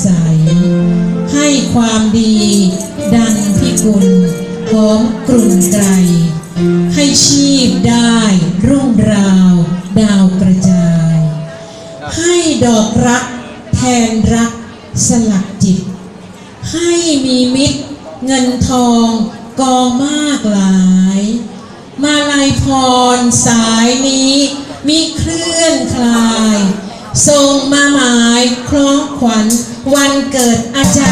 ใส ให้ความดีดังพิกุลหอมกลุ่นไกรให้ชีพได้รุ่งราว ดาวกระจาย ให้ดอกรัก แทนรักสลักจิต ให้มีมิตร เงินทองกองมากหลาย มาลัยพรสายนี้มีเคลื่อนคลายส่งมาหมายคล้องขวัญ วันเกิดอาจารย์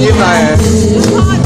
你在